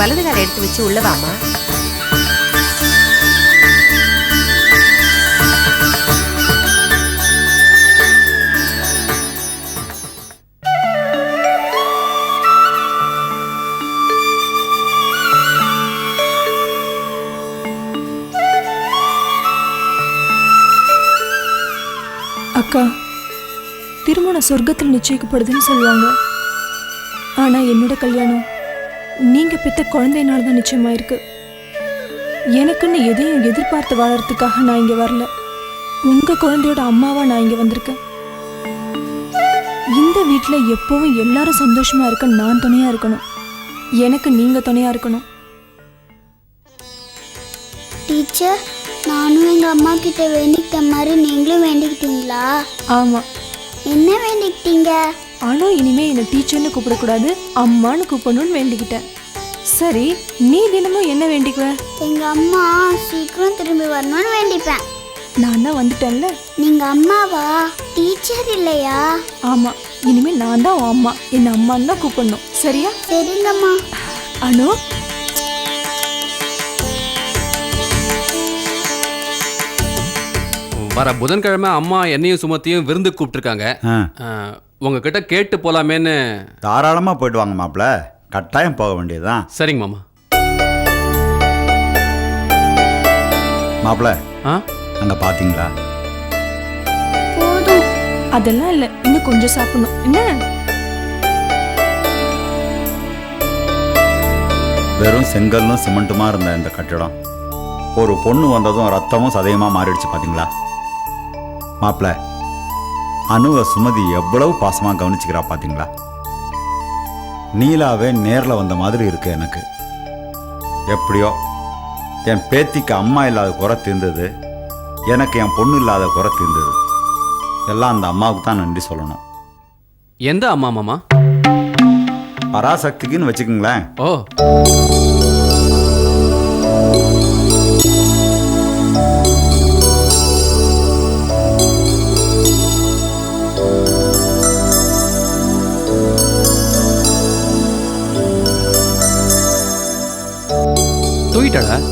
வலது காலை எடுத்து வச்சு உள்ள வாமா. அக்கா திருமணம் சொர்க்கத்தில் நிச்சயிக்கப்படுதுன்னு சொல்லுவாங்க. ஆனா என்னோட கல்யாணம் நீங்க பெத்த குழந்தையினால தான் நிச்சயமாயிருக்கு. எனக்குன்னு எதையும் எதிர்பார்த்து வாழறதுக்காக நான் இங்க வரல. உங்க குழந்தையோட அம்மாவா நான் இங்க வந்திருக்கேன். இந்த வீட்ல எப்பவும் எல்லாரும் சந்தோஷமா இருக்க நான் துணையா இருக்கணும். எனக்கு நீங்க துணையா இருக்கணும். டீச்சர் நானும் எங்கள் அம்மா கிட்ட வேண்டிக்கிட்ட மாதிரி நீங்களும் வேண்டிக்கிட்டீங்களா? ஆமா. என்ன வேண்டிக்கிட்டீங்க? ஆனா இனிமே என்னை டீச்சர்னு கூப்பிடக்கூடாது அம்மான்னு கூப்பிடணும்னு வேண்டிக்கிட்டேன். சரி நீ தினமும் என்ன வேண்டிக்குவ? எங்கள் அம்மா சீக்கிரம் திரும்பி வரணும்னு வேண்டிப்பேன். நான் தான் வந்துட்டேன்ல. நீங்கள் அம்மாவா? டீச்சர் இல்லையா? ஆமா இனிமே நான் தான் உன் அம்மா. என்ன அம்மான்னு தான் கூப்பிடணும். சரியா? சரிங்கம்மா. அனு? வர புதன்கிழமை அம்மா என்னையும் சுமத்தியும் விருந்து கூப்பிட்டுருக்காங்க. உங்ககிட்ட கேட்டு போலாமேன்னு தாராளமாக போயிட்டு வாங்க மாப்பிள்ள. கட்டாயம் போக வேண்டியதுதான். சரிங்க மாமா. மாப்பிள்ள ஆ? அங்கே பார்த்தீங்களா போதும். அதெல்லாம் இல்ல. இன்னும் கொஞ்சம் சாப்பிடணும். என்ன? வெறும் செங்கல்லும் சிமெண்ட்டுமா இருந்த இந்த கட்டிடம்? ஒரு பொண்ணு வந்ததும் ரத்தமும் சதயமா மாறிடுச்சு பாத்தீங்களா? மாப்பிள்ள அணுவ சுமதி எவ்வளவு பாசமா கவனிச்சுக்கிறா பாத்தீங்களா? நீலாவே நேர்ல வந்த மாதிரி இருக்கு எனக்கு. எப்படியோ என் பேத்திக்கு அம்மா இல்லாத குறை தீர்ந்தது எனக்கு என் பொண்ணு இல்லாத குறை தீர்ந்தது. எல்லாம் அந்த அம்மாவுக்கு தான் நன்றி சொல்லணும். எந்த அம்மா மாமா? பராசக்திக்குன்னு வச்சுக்கோங்களேன். ஓ. போயிட்டாளா?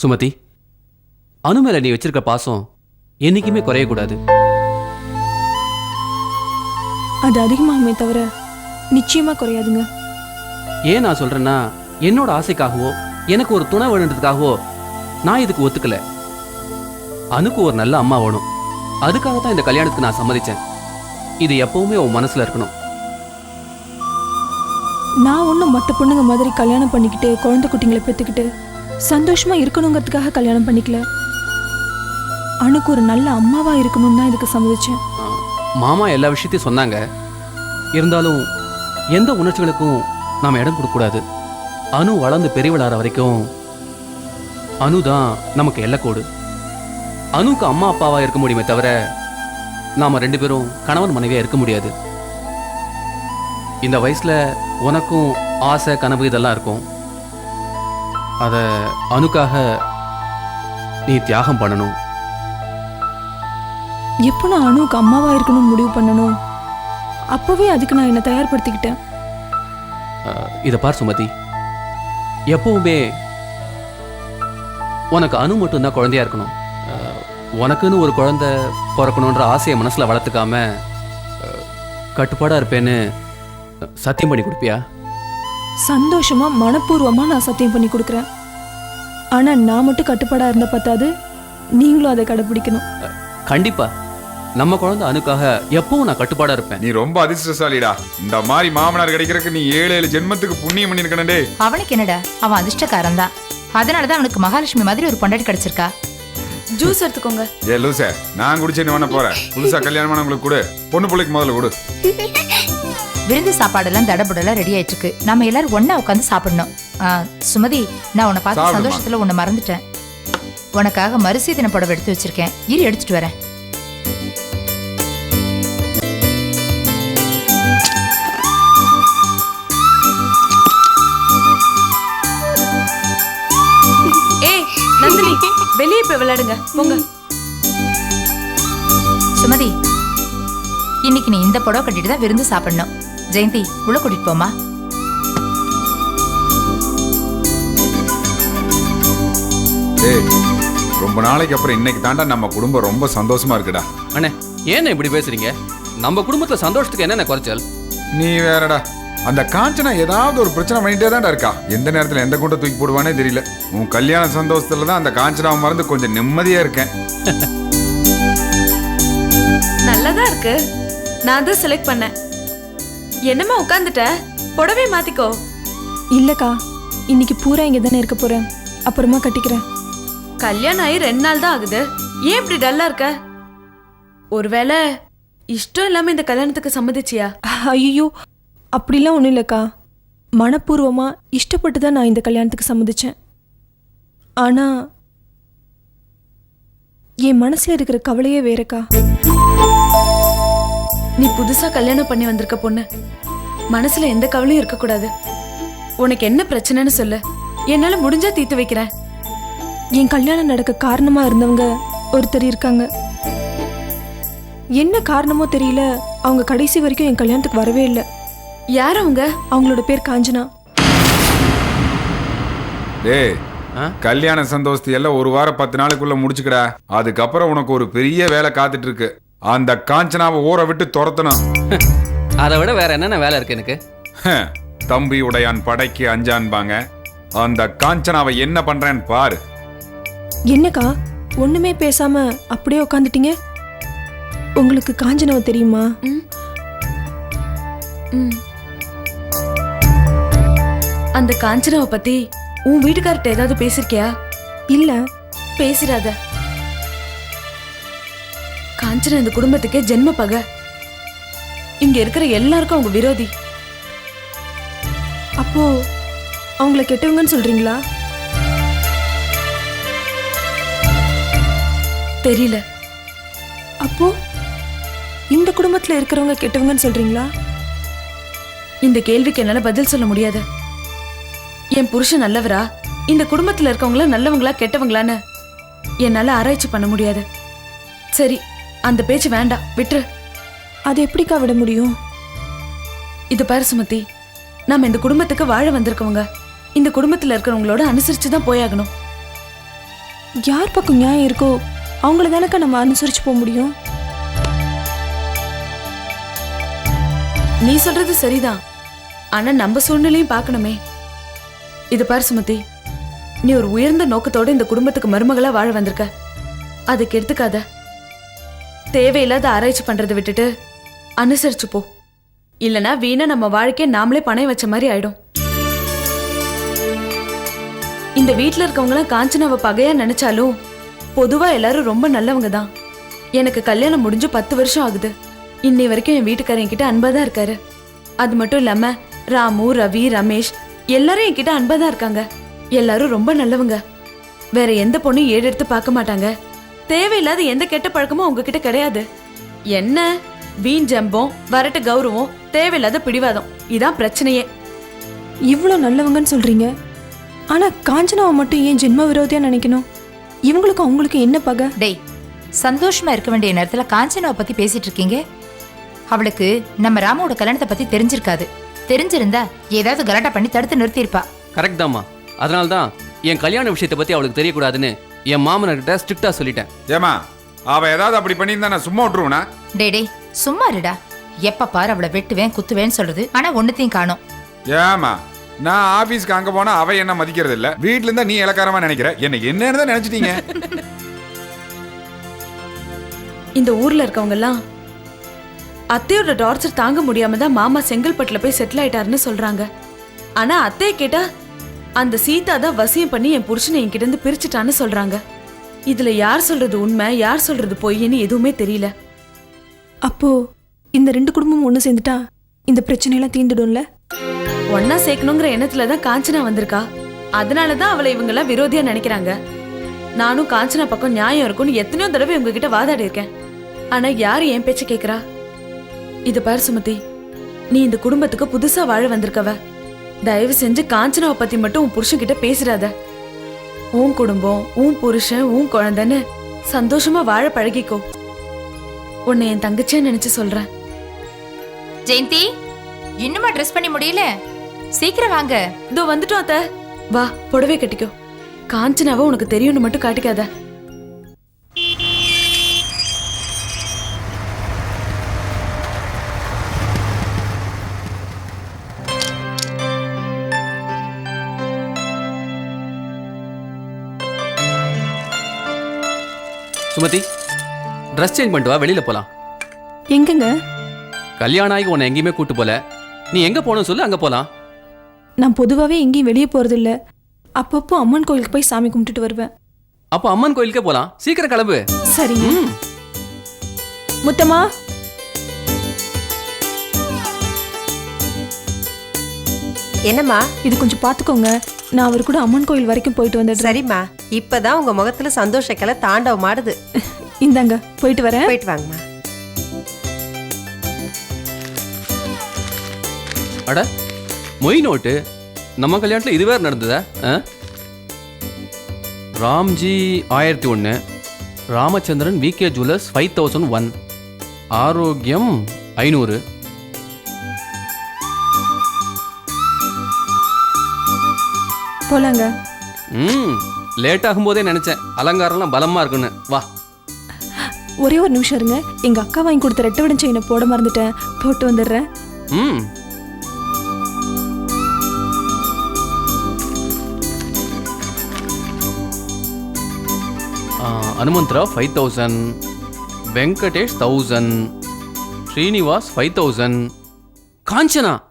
சுமதி அனு மேல நீ வச்சிருக்க பாசம் என்னைக்குமே குறையக்கூடாது. அது அதிகமாகுமே தவிர நிச்சயமா குறையாதுங்க. ஏன் நான் சொல்றேன்னா என்னோட ஆசைக்காகவோ எனக்கு ஒரு துணை வேணுன்றதுக்காகவோ நான் இதுக்கு ஒத்துக்கல. அனுக்கு ஒரு நல்ல அம்மா வேணும். அதுக்காக தான் இந்த கல்யாணத்துக்கு நான் சம்மதிச்சேன். இது எப்பவுமே உன் மனசுல இருக்கணும். நான் ஒன்றும் மற்ற பொண்ணுங்க மாதிரி கல்யாணம் பண்ணிக்கிட்டு குழந்தை குட்டிங்களை பெற்றுக்கிட்டு சந்தோஷமா இருக்கணுங்கிறதுக்காக கல்யாணம் பண்ணிக்கல. அணுக்கு ஒரு நல்ல அம்மாவா இருக்கணும்னு தான் இதுக்கு சம்மதிச்சேன். மாமா எல்லா விஷயத்தையும் சொன்னாங்க. இருந்தாலும் எந்த உணர்ச்சிகளுக்கும் நாம் இடம் கொடுக்கக்கூடாது அனு வளர்ந்து பெரியவளார வரைக்கும் அனு தான் நமக்கு எல்லக்கோடு அணுக்கு அம்மா அப்பாவாக இருக்க முடியுமே தவிர நாம் ரெண்டு பேரும் கணவன் மனைவியாக இருக்க முடியாது. இந்த வயசில் உனக்கும் ஆசை கனவு இதெல்லாம் இருக்கும். அத அனுக்காக நீ தியாகம் பண்ணணும். எப்போ நான் அணுவுக்கு அம்மாவா இருக்கணும்னு முடிவு பண்ணணும் அப்பவே அதுக்கு நான் என்னை தயார்படுத்திக்கிட்டேன். இதை பார் சுமதி. எப்பவுமே உனக்கு அணு மட்டும்தான் குழந்தையா இருக்கணும். உனக்குன்னு ஒரு குழந்தை பிறக்கணுன்ற ஆசையை மனசில் வளர்த்துக்காம அஹ், கட்டுப்பாடா இருப்பேன்னு சத்தியம் பண்ணி கொடுப்பியா? சந்தோஷமா மனப்பூர்வமா நான் சத்தியம் பண்ணி கொடுக்குறேன். ஆனா நான் மட்டும் கட்டுப்பாடா இருந்த பத்தாது நீங்களும் அதை கடைப்பிடிக்கணும். அஹ், கண்டிப்பா. நம்ம குழந்தை அணுக்காக எப்பவும் நான் கட்டுப்பாடா இருப்பேன். நீ ரொம்ப அதிர்ஷ்டசாலிடா. இந்த மாதிரி மாமனார் கிடைக்கிறதுக்கு நீ ஏழு ஏழு ஜென்மத்துக்கு புண்ணியம் பண்ணிருக்கணே அவனுக்கு என்னடா? அவன் அதிர்ஷ்டக்காரன் தான். அதனாலதான் அவனுக்கு மகாலட்சுமி மாதிரி ஒரு பொண்டாட்டி கிடைச்சிருக்கா. ஜூஸ் எடுத்துக்கோங்க. ஏ லூசே நான் குடிச்சு பண்ண போறேன். புதுசா கல்யாணம் உங்களுக்கு கொடு. பொண்ணு பிள்ளைக்கு முதல்ல கொடு. விருந்து சாப்பாடெல்லாம் தடபுடலாம் ரெடி ஆயிட்டு இருக்கு நம்ம எல்லாரும் ஒண்ணா உட்காந்து சாப்பிடணும். ஆ, சுமதி நான் உன்னை பார்த்து சாப்பிடுமா. சந்தோஷத்துல உன்னை மறந்துட்டேன். உனக்காக மறுசீதன புடவை எடுத்து வச்சிருக்கேன். இரு எடுத்துட்டு வரேன். ஏய் நந்தினி வெளியே போய் விளையாடுங்க. போங்க. சுமதி இன்னைக்கு நீ இந்த புடவை கட்டிட்டு தான் விருந்து சாப்பிடணும். ஜெயந்தி உள்ள கூட்டிட்டு போமா ஏய் ரொம்ப நாளைக்கு அப்புறம் இன்னைக்கு தாண்டா நம்ம குடும்பம் ரொம்ப சந்தோஷமா இருக்குடா. அண்ணே ஏன் இப்படி பேசுறீங்க? நம்ம குடும்பத்துல சந்தோஷத்துக்கு என்னென்ன குறைச்சல்? நீ வேறடா அந்த காஞ்சனா ஏதாவது ஒரு பிரச்சனை பண்ணிட்டே தான்டா இருக்கா? எந்த நேரத்துல எந்த கூட்ட தூக்கி போடுவானே தெரியல. உன் கல்யாண சந்தோஷத்துல தான் அந்த காஞ்சனாவை மறந்து கொஞ்சம் நிம்மதியா இருக்கேன். நல்லதா இருக்கு. நான் தான் செலக்ட் பண்ணேன். என்னம்மா உட்காந்துட்ட புடவை மாத்திக்கோ. இல்லக்கா இன்னைக்கு பூரா இங்க தானே இருக்க போறேன். அப்புறமா கட்டிக்கிறேன். கல்யாணம் ஆகி ரெண்டு நாள் தான் ஆகுது. ஏன் இப்படி டல்லா இருக்க? ஒருவேளை இஷ்டம் இல்லாம இந்த கல்யாணத்துக்கு சம்மதிச்சியா? ஐயோ அப்படிலாம் ஒன்றும் இல்லைக்கா. மனப்பூர்வமா இஷ்டப்பட்டு தான் நான் இந்த கல்யாணத்துக்கு சம்மதிச்சேன். ஆனா என் மனசுல இருக்கிற கவலையே வேறக்கா. நீ புதுசா கல்யாணம் பண்ணி வந்திருக்க பொண்ணு. மனசுல எந்த கவலையும் இருக்க கூடாது உனக்கு என்ன பிரச்சனைன்னு சொல்லு. என்னால முடிஞ்சா தீர்த்து வைக்கிறேன். என் கல்யாணம் நடக்க காரணமா இருந்தவங்க ஒருத்தர் இருக்காங்க. என்ன காரணமோ தெரியல அவங்க கடைசி வரைக்கும் என் கல்யாணத்துக்கு வரவே இல்லை. யார் அவங்க? அவங்களோட பேர் காஞ்சனா. டேய் ஆ? கல்யாண சந்தோஷத்தை எல்லாம் ஒரு வாரம் பத்து நாளுக்குள்ள முடிச்சுக்கடா. அதுக்கப்புறம் உனக்கு ஒரு பெரிய வேலை காத்துட்டு இருக்கு. அந்த காஞ்சனாவை ஊற விட்டு துரத்தணும் அதை விட வேற என்னென்ன வேலை இருக்கு எனக்கு? தம்பி உடையான் படைக்கு அஞ்சான்பாங்க. அந்த காஞ்சனாவை என்ன பண்றேன்னு பாரு. என்னக்கா? ஒண்ணுமே பேசாம அப்படியே உட்காந்துட்டீங்க உங்களுக்கு காஞ்சனாவை தெரியுமா? ம். அந்த காஞ்சனாவை பத்தி உன் வீட்டுக்கார்ட்ட ஏதாவது பேசிருக்கியா? இல்ல. பேசிடாத. காஞ்சனா இந்த குடும்பத்துக்கே ஜென்ம பகை. இங்க இருக்கிற எல்லாருக்கும் அவங்க விரோதி. அப்போ அவங்கள கெட்டவங்கன்னு சொல்றீங்களா? தெரியல. அப்போ இந்த குடும்பத்துல இருக்கிறவங்க கெட்டவங்கன்னு சொல்றீங்களா? இந்த கேள்விக்கு என்னால பதில் சொல்ல முடியாது. என் புருஷன் நல்லவரா? இந்த குடும்பத்துல இருக்கவங்கள நல்லவங்களா கெட்டவங்களான்னு என்னால ஆராய்ச்சி பண்ண முடியாது. சரி அந்த பேச்சு வேண்டாம் விட்டுரு. அது எப்படிக்கா விட முடியும்? இது பாரு சுமதி நாம இந்த குடும்பத்துக்கு வாழ வந்திருக்கவங்க இந்த குடும்பத்துல இருக்கிறவங்களோட அனுசரிச்சு தான் போயாகணும். யார் பக்கம் நியாயம் இருக்கோ அவங்கள தானக்கா நம்ம அனுசரிச்சு போக முடியும்? நீ சொல்றது சரிதான். ஆனா நம்ம சூழ்நிலையும் பார்க்கணுமே. இது பாரு சுமதி நீ ஒரு உயர்ந்த நோக்கத்தோட இந்த குடும்பத்துக்கு மருமகளா வாழ வந்திருக்க. அதுக்கு எடுத்துக்காத. தேவையில்லாத ஆராய்ச்சி பண்றதை விட்டுட்டு அனுசரிச்சு போ. இல்லனா வீணா நம்ம வாழ்க்கையை நாமளே பணம் வச்ச மாதிரி ஆயிடும். இந்த வீட்டில் இருக்கவங்களாம் காஞ்சனாவை பகையா நினைச்சாலும் பொதுவா எல்லாரும் ரொம்ப நல்லவங்க தான். எனக்கு கல்யாணம் முடிஞ்சு பத்து வருஷம் ஆகுது. இன்னை வரைக்கும் என் வீட்டுக்காரன் கிட்ட அன்பா தான் இருக்காரு. அது மட்டும் இல்லாம ராமு ரவி ரமேஷ் எல்லாரும் என்கிட்ட அன்பா தான் இருக்காங்க. எல்லாரும் ரொம்ப நல்லவங்க. வேற எந்த பொண்ணும் ஏடு எடுத்து பார்க்க மாட்டாங்க. தேவையில்லாத எந்த கெட்ட பழக்கமும் அவங்க கிட்ட கிடையாது. என்ன? வீண் ஜம்பம் வரட்டு கௌரவம் தேவையில்லாத பிடிவாதம். இதான் பிரச்சனையே. இவ்வளோ நல்லவங்கன்னு சொல்றீங்க. ஆனா காஞ்சனாவை மட்டும் ஏன் ஜென்ம விரோதியா நினைக்கணும்? இவங்களுக்கும் அவங்களுக்கு என்ன பகை? டேய் சந்தோஷமா இருக்க வேண்டிய நேரத்துல காஞ்சனாவை பத்தி பேசிட்டு இருக்கீங்க? அவளுக்கு நம்ம ராமோட கல்யாணத்தை பத்தி தெரிஞ்சிருக்காது. தெரிஞ்சிருந்தா ஏதாவது கலாட்டா பண்ணி தடுத்து நிறுத்தியிருப்பா. கரெக்ட் தாம்மா. அதனால தான் என் கல்யாண விஷயத்தை பத்தி அவளுக்கு தெரியக்கூடாதுன்னு என் மாமனார்கிட்ட ஸ்ட்ரிக்டா சொல்லிட்டேன். ஏமா அவ ஏதாவது அப்படி பண்ணியிருந்தா நான் சும்மா விட்டுருவேனா? டே டேய் சும்மா இருடா. எப்ப பாரு அவளை வெட்டுவேன் குத்துவேன்னு சொல்றது. ஆனா ஒண்ணுத்தையும் காணோம். ஏமா நான் ஆபீஸ்க்கு அங்க போனா அவ என்ன மதிக்கிறது இல்ல? வீட்ல இருந்தா நீ இலக்காரமா நினைக்கிற? என்ன என்னன்னு தான் நினைச்சிட்டீங்க? இந்த ஊர்ல இருக்கவங்க எல்லாம் அத்தையோட டார்ச்சர் தாங்க முடியாம தான் மாமா செங்கல்பட்டுல போய் செட்டில் ஆயிட்டாருன்னு சொல்றாங்க. ஆனா அத்தையை கேட்டா அந்த சீதா தான் வசியம் பண்ணி என் புருஷனை என்கிட்ட இருந்து பிரிச்சுட்டான்னு சொல்றாங்க. இதுல யார் சொல்றது உண்மை யார் சொல்றது பொய்ன்னு எதுவுமே தெரியல. அப்போ இந்த ரெண்டு குடும்பமும் ஒன்று சேர்ந்துட்டா இந்த பிரச்சனையெல்லாம் தீந்துடும்ல ஒன்னா சேர்க்கணுங்கிற எண்ணத்துல தான் காஞ்சனா வந்திருக்கா. அதனால தான் அவளை இவங்க எல்லாம் விரோதியா நினைக்கிறாங்க. நானும் காஞ்சனா பக்கம் நியாயம் இருக்கும்னு எத்தனையோ தடவை உங்க கிட்ட வாதாடி இருக்கேன் ஆனா யாரு என் பேச்ச கேக்குறா? இது பாரு சுமதி நீ இந்த குடும்பத்துக்கு புதுசா வாழ வந்திருக்கவ. தயவு செஞ்சு காஞ்சனாவை பத்தி மட்டும் உன் புருஷன் கிட்ட பேசிடாத. உன் குடும்பம் உன் புருஷன் உன் குழந்தைன்னு சந்தோஷமா வாழ பழகிக்கோ. உன்னை என் தங்கச்சியா நினைச்சு சொல்றேன். ஜெயந்தி இன்னுமா ட்ரெஸ் பண்ணி முடியல? சீக்கிரம் வாங்க. இதோ வந்துட்டோம் அத்த. வா புடவை கட்டிக்கோ. காஞ்சனாவை உனக்கு தெரியும்னு மட்டும் காட்டிக்காத. சுமதி ட்ரெஸ் சேஞ்ச் பண்ணிட்டு வா வெளியில போலாம். எங்கங்க? கல்யாணம் ஆகி உன்னை எங்கேயுமே கூட்டு போல. நீ எங்க போகணும் சொல்லு அங்க போலாம். நான் பொதுவாகவே எங்கேயும் வெளியே போகிறதில்ல அப்பப்போ அம்மன் கோயிலுக்கு போய் சாமி கும்பிட்டுட்டு வருவேன். அப்போ அம்மன் கோயிலுக்கே போலாம். சீக்கிரம் கிளம்பு. ம். முத்தம்மா என்னம்மா? இது கொஞ்சம் பார்த்துக்கோங்க நான் அவர் கூட அம்மன் கோயில் வரைக்கும் போயிட்டு வந்துடுறேன் சரிம்மா. இப்பதான் உங்க முகத்துல சந்தோஷக்கலை தாண்டவம் ஆடுது. இந்தாங்க போயிட்டு வரேன். போயிட்டு வாங்கம்மா. அட மொய் நோட்டு. நம்ம கல்யாணத்தில் இது வேறு நடந்ததா? ஆ? ராம்ஜி ஆயிரத்தி ஒன்று Ramachandran V K jewellers five thousand one Arokiyam ஐநூறு. போலாங்க. ம் லேட் ஆகும்போதே நினச்சேன். அலங்காரம்லாம் பலமாக இருக்குன்னு. வா. ஒரே ஒரு நிமிஷம் இருங்க. எங்க அக்கா வாங்கி கொடுத்த ரெட்டை விட செயினை போட மறந்துட்டேன். போட்டு வந்துடுறேன். ம். Hanumanthrao five thousand Venkatesh thousand Srinivas five thousand Kanchana!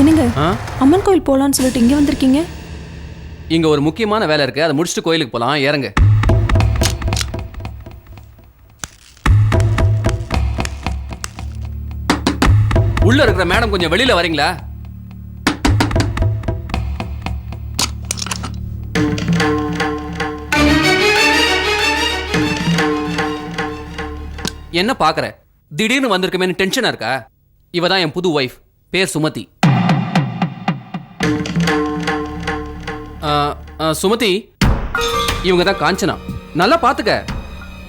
என்னங்க? அம்மன் கோயில் போலான்னு சொல்லிட்டு இங்க வந்திருக்கீங்க? இங்க ஒரு முக்கியமான வேலை இருக்கு. அதை முடிச்சுட்டு கோயிலுக்கு போலாம். இறங்க. உள்ள இருக்கிற மேடம் கொஞ்சம் வெளியில வரீங்களா? என்ன பாக்குற திடீர்னு வந்திருக்கமேனு டென்ஷனா இருக்கா? இவ தான் என் புது ஒய்ஃப் பேர் சுமதி. சுமதி இவங்க தான் காஞ்சனா. நல்லா பார்த்துக்க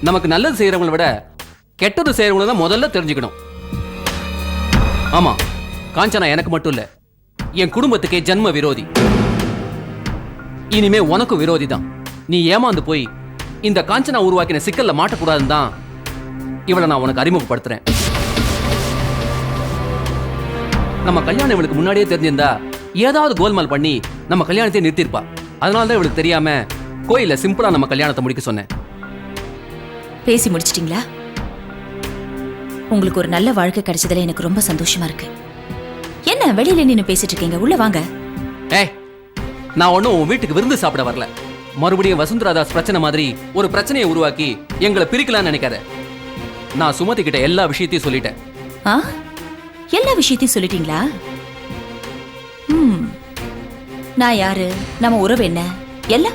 நமக்கு நல்லது செய்கிறவங்கள விட கெட்டது செய்கிறவங்கள தான் முதல்ல தெரிஞ்சுக்கணும். ஆமாம் காஞ்சனா எனக்கு மட்டும் இல்லை என் குடும்பத்துக்கே ஜன்ம விரோதி. இனிமே உனக்கும் விரோதி தான். நீ ஏமாந்து போய் இந்த காஞ்சனா உருவாக்கின சிக்கல்ல மாட்டக்கூடாதுன்னு தான் இவளை நான் உனக்கு அறிமுகப்படுத்துறேன். நம்ம கல்யாணம் இவளுக்கு முன்னாடியே தெரிஞ்சிருந்தா ஏதாவது கோல்மால் பண்ணி நம்ம கல்யாணத்தை நிறுத்திருப்பா அதனால தான் இவளுக்கு தெரியாம கோயில்ல சிம்பிளா நம்ம கல்யாணத்தை முடிக்க சொன்னேன். பேசி முடிச்சிட்டீங்களா? உங்களுக்கு ஒரு நல்ல வாழ்க்கை கிடைச்சதுல எனக்கு ரொம்ப சந்தோஷமா இருக்கு. என்ன வெளியில நின்னு பேசிட்டு இருக்கீங்க? உள்ள வாங்க. ஏய் நான் ஒன்றும் உன் வீட்டுக்கு விருந்து சாப்பிட வரல. மறுபடியும் வசுந்தராதாஸ் பிரச்சனை மாதிரி ஒரு பிரச்சனையை உருவாக்கி எங்களை பிரிக்கலாம்னு நினைக்காத. நான் சுமதி கிட்ட எல்லா விஷயத்தையும் சொல்லிட்டேன். ஆ? எல்லா விஷயத்தையும் சொல்லிட்டீங்களா? நான் யாரு? நம்ம உறவு என்ன? எல்லாம்?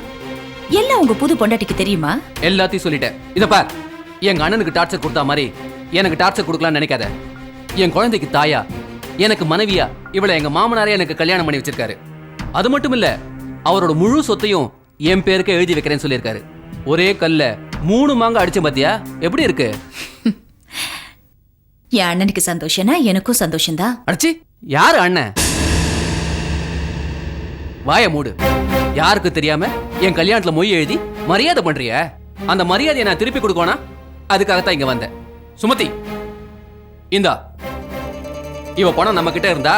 எல்லாம் உங்க புது பொண்டாட்டிக்கு தெரியுமா? எல்லாத்தையும் சொல்லிட்டேன். இத பார். எங்க அண்ணனுக்கு டார்ச்சர் கொடுத்தா மாதிரி எனக்கு டார்ச்சர் கொடுக்கலாம்னு நினைக்காத. என் குழந்தைக்கு தாயா எனக்கு மனைவியா இவளை எங்க மாமனாரே எனக்கு கல்யாணம் பண்ணி வச்சிருக்காரு. அது மட்டும் இல்ல அவரோட முழு சொத்தையும் என் பேருக்கு எழுதி வைக்கிறேன்னு சொல்லியிருக்காரு. ஒரே கல்ல மூணு மாங்க அடிச்ச பாத்தியா? எப்படி இருக்கு? என் அண்ணனுக்கு சந்தோஷம்னா எனக்கும் சந்தோஷம்தான். அடிச்சி யாரு அண்ணன்? வாய மூடு. யாருக்கு தெரியாம என் கல்யாணத்துல மொய் எழுதி மரியாதை பண்றிய? அந்த மரியாதையை நான் திருப்பி கொடுக்கணும் அதுக்காகத்தான் இங்க வந்தேன். சுமதி இந்தா. இவ பணம் நம்ம கிட்ட இருந்தா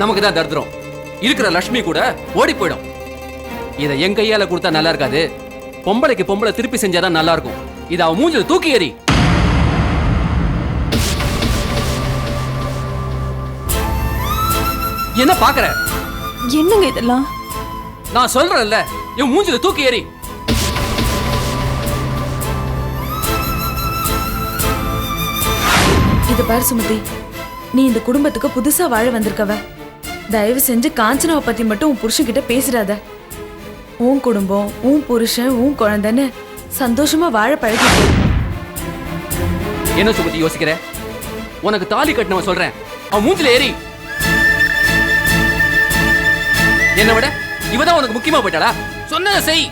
நமக்கு தான் தரித்திரம் இருக்கிற லட்சுமி கூட ஓடி போயிடும். இதை என் கையால கொடுத்தா நல்லா இருக்காது. பொம்பளைக்கு பொம்பளை திருப்பி செஞ்சாதான் நல்லா இருக்கும். இதை அவன் மூஞ்சில தூக்கி எறி. என்ன பாக்குற என்னங்க இதெல்லாம்? நான் சொல்றேன்ல இவன் மூஞ்சில தூக்கி எறி இது பாரு சுமதி நீ இந்த குடும்பத்துக்கு புதுசா வாழ வந்திருக்கவ. தயவு செஞ்சு காஞ்சனாவை பத்தி மட்டும் உன் புருஷன்கிட்ட பேசிடாத. உன் குடும்பம் உன் புருஷன் உன் குழந்தைன்னு சந்தோஷமா வாழ பழகிட்டு என்ன சுமதி யோசிக்கிற? உனக்கு தாலி கட்டினவன் சொல்றேன். அவன் மூஞ்சில ஏறி. என்ன விட இவதான் உனக்கு முக்கியமா போயிட்டாளா? சொன்னதை செய்.